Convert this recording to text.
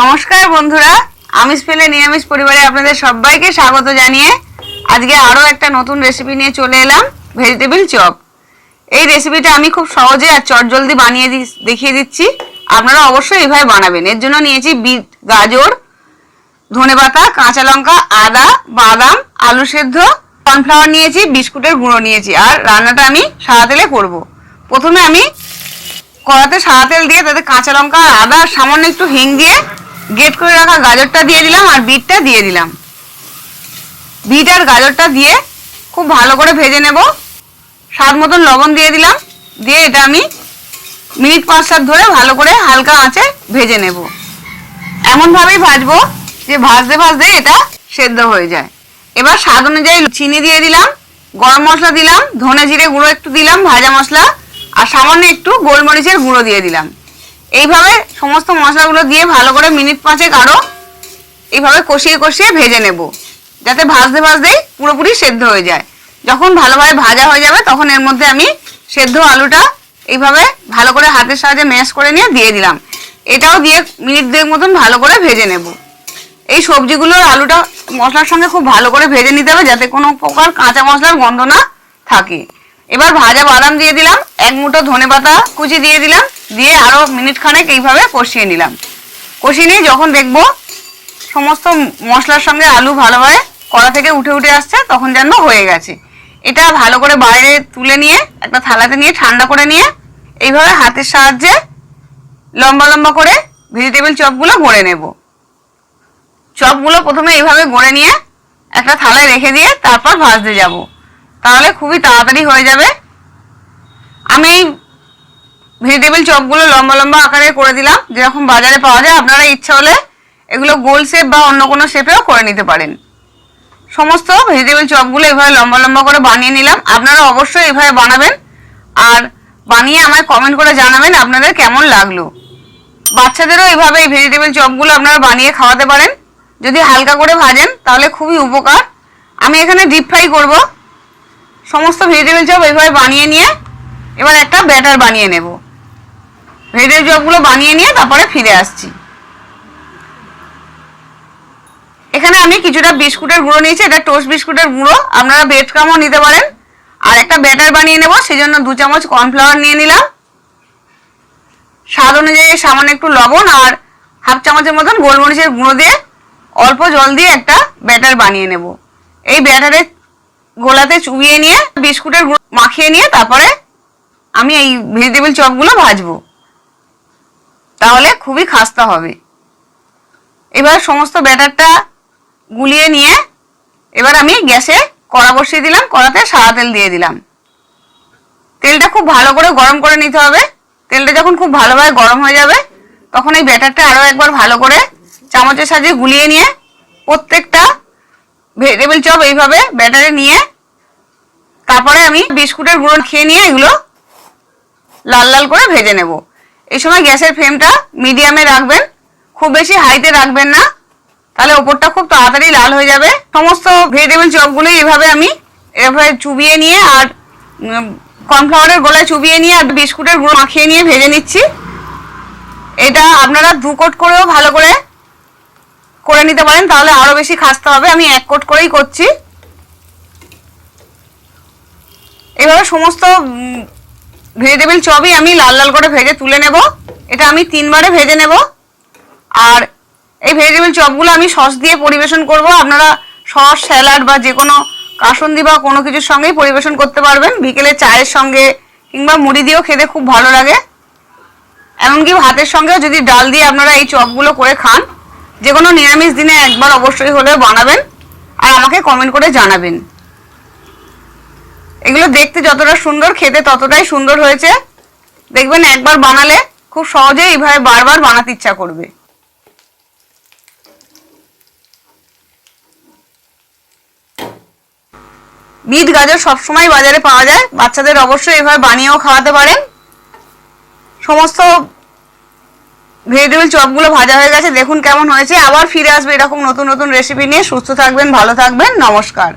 নমস্কার বন্ধুরা, আমিষ পেলে নিরামিষ পরিবারে আপনাদের সবাইকে স্বাগত জানিয়ে আজকে আরও একটা নতুন রেসিপি নিয়ে চলে এলাম ভেজিটেবিল চপ এই রেসিপিটা আমি খুব সহজে আর চটজলদি বানিয়ে দেখিয়ে দিচ্ছি। আপনারা অবশ্যই এইভাবে বানাবেন। এর জন্য নিয়েছি বিট, গাজর ধনেপাতা কাঁচা লঙ্কা, আদা, বাদাম, আলু সেদ্ধ কর্নফ্লাওয়ার নিয়েছি, বিস্কুটের গুঁড়ো নিয়েছি, আর রান্নাটা আমি সাদা তেলে করব। প্রথমে আমি কড়াতে সাদা তেল দিয়ে তাতে কাঁচা লঙ্কা আর আদা সামান্য একটু হিং দিয়ে গেট করে রাখা গাজরটা দিয়ে দিলাম আর বিটটা দিয়ে দিলাম। বিট আর গাজরটা দিয়ে খুব ভালো করে ভেজে নেব। স্বাদ মতন লবণ দিয়ে দিলাম। দিয়ে এটা আমি মিনিট পাঁচ সাত ধরে ভালো করে হালকা আঁচে ভেজে নেব। এমনভাবেই ভাজবো যে ভাজতে ভাজতে এটা সেদ্ধ হয়ে যায়। এবার স্বাদ অনুযায়ী চিনি দিয়ে দিলাম, গরম মশলা দিলাম, ধনে জিরে গুঁড়ো একটু দিলাম, ভাজা মশলা, আর সামান্য একটু গোলমরিচের গুঁড়ো দিয়ে দিলাম। এইভাবে সমস্ত মশলাগুলো দিয়ে ভালো করে মিনিট পাঁচেক আরও এইভাবে কষিয়ে কষিয়ে ভেজে নেব। যাতে ভাজতে ভাজতেই পুরোপুরি সেদ্ধ হয়ে যায়। যখন ভালোভাবে ভাজা হয়ে যাবে, তখন এর মধ্যে আমি সেদ্ধ আলুটা এইভাবে ভালো করে হাতের সাহায্যে ম্যাশ করে নিয়ে দিয়ে দিলাম। এটাও দিয়ে মিনিট দুয়েক মতন ভালো করে ভেজে নেব। এই সবজিগুলোর আলুটা মশলার সঙ্গে খুব ভালো করে ভেজে নিতে হবে, যাতে কোনো প্রকার কাঁচা মশলার গন্ধ না থাকে। এবার ভাজা বাদাম দিয়ে দিলাম, এক মুঠো ধনে পাতা কুচি দিয়ে দিলাম, দিয়ে আরও মিনিট খানেক এইভাবে কষিয়ে নিলাম। কষিয়ে নিয়ে যখন দেখব সমস্ত মশলার সঙ্গে আলু ভালোভাবে কড়া থেকে উঠে উঠে আসছে, তখন যেন হয়ে গেছে। এটা ভালো করে বাইরে তুলে নিয়ে, একটা থালাতে নিয়ে ঠান্ডা করে নিয়ে, এইভাবে হাতের সাহায্যে লম্বা লম্বা করে ভেজিটেবিল চপগুলো গড়ে নেব। চপগুলো প্রথমে এইভাবে গড়ে নিয়ে একটা থালায় রেখে দিয়ে তারপর ভাজতে যাব। তাহলে খুবই তাড়াতাড়ি হয়ে যাবে। আমি এই ভেজিটেবিল চপগুলো লম্বা লম্বা আকারে করে দিলাম। যেরকম বাজারে পাওয়া যায়, আপনারা ইচ্ছা হলে এগুলো গোল শেপ বা অন্য কোনো শেপেও করে নিতে পারেন। সমস্ত ভেজিটেবিল চপগুলো এভাবে লম্বা লম্বা করে বানিয়ে নিলাম। আপনারা অবশ্যই এভাবে বানাবেন। আর বানিয়ে আমায় কমেন্ট করে জানাবেন আপনাদের কেমন লাগল। বাচ্চাদেরও এভাবে এই ভেজিটেবিল চপগুলো আপনারা বানিয়ে খাওয়াতে পারেন। যদি হালকা করে ভাজেন, তাহলে খুবই উপকার। আমি এখানে ডিপ ফ্রাই করব। সমস্ত ভেজিটেবল চপ এইভাবে বানিয়ে নিয়ে, এবার একটা ব্যাটার বানিয়ে নেব। ভেজিটেবল চপগুলো বানিয়ে নিয়ে তারপরে ফিরে আসছি। এখানে আমি কিছুটা বিস্কুটের গুঁড়ো নিয়েছি, এটা টোস্ট বিস্কুটের গুঁড়ো, আপনারা ব্রেড নিতে পারেন। আর একটা ব্যাটার বানিয়ে নেব সেই জন্য দু চামচ কর্নফ্লাওয়ার নিয়ে নিলাম। স্বাদ অনুযায়ী সামান্য একটু লবণ আর হাফ চামচের মতন গোলমরিচের গুঁড়ো দিয়ে অল্প জল দিয়ে একটা ব্যাটার বানিয়ে নেব। এই ব্যাটারে গোলাতে চুবিয়ে নিয়ে, বিস্কুটের মাখিয়ে নিয়ে, তারপরে আমি এই ভেজিটেবিল চপগুলো ভাজবো। তাহলে খুবই খাস্তা হবে। এবার সমস্ত ব্যাটারটা গুলিয়ে নিয়ে, এবার আমি গ্যাসে কড়া বসিয়ে দিলাম, কড়াতে সাদা তেল দিয়ে দিলাম। তেলটা খুব ভালো করে গরম করে নিতে হবে। তেলটা যখন খুব ভালোভাবে গরম হয়ে যাবে, তখন এই ব্যাটারটা আরও একবার ভালো করে চামচের সাহায্যে গুলিয়ে নিয়ে, প্রত্যেকটা ভেজিটেবিল চপ এইভাবে ব্যাটারে নিয়ে তারপরে আমি বিস্কুটের গুঁড়ো খেয়ে নিয়ে এগুলো লাল লাল করে ভেজে নেব। এই সময় গ্যাসের ফ্লেমটা মিডিয়ামে রাখবেন, খুব বেশি হাইতে রাখবেন না। তাহলে ওপরটা খুব তাড়াতাড়ি লাল হয়ে যাবে। সমস্ত ভেজিটেবল চপগুলো এভাবে আমি এভাবে চুবিয়ে নিয়ে আর কর্নফ্লাওয়ারের গোলায় চুবিয়ে নিয়ে আর বিস্কুটের গুঁড়ো মাখিয়ে নিয়ে ভেজে নিচ্ছি। এটা আপনারা দু কোট করেও ভালো করে করে নিতে পারেন, তাহলে আরও বেশি খাসতে হবে। আমি এক কোট করেই করছি। এভাবে সমস্ত ভেজিটেবিল চপই আমি লাল লাল করে ভেজে তুলে নেব। এটা আমি তিনবারে ভেজে নেব। আর এই ভেজিটেবিল চপগুলো আমি সস দিয়ে পরিবেশন করব। আপনারা সস, স্যালাড বা যে কোনো কাসন্দি বা কোনো কিছুর সঙ্গেই পরিবেশন করতে পারবেন। বিকেলে চায়ের সঙ্গে কিংবা মুড়ি দিয়েও খেতে খুব ভালো লাগে। এমনকি ভাতের সঙ্গেও যদি ডাল দিয়ে আপনারা এই চপগুলো করে খান যে কোনো নিরামিষ দিনে একবার অবশ্যই হলেও বানাবেন। আর আমাকে কমেন্ট করে জানাবেন। এগুলো দেখতে যতটা সুন্দর, খেতে ততটাই সুন্দর হয়েছে। দেখবেন একবার বানালে খুব সহজেই এইভাবে বারবার বানাতে ইচ্ছা করবে। বিট গাজর সবসময় বাজারে পাওয়া যায়। বাচ্চাদের অবশ্যই এভাবে বানিয়েও খাওয়াতে পারেন। সমস্ত ভেজিটেবল চপগুলো ভাজা হয়ে গেছে। দেখুন কেমন হয়েছে। আবার ফিরে আসবে এরকম নতুন নতুন রেসিপি নিয়ে। সুস্থ থাকবেন, ভালো থাকবেন। নমস্কার।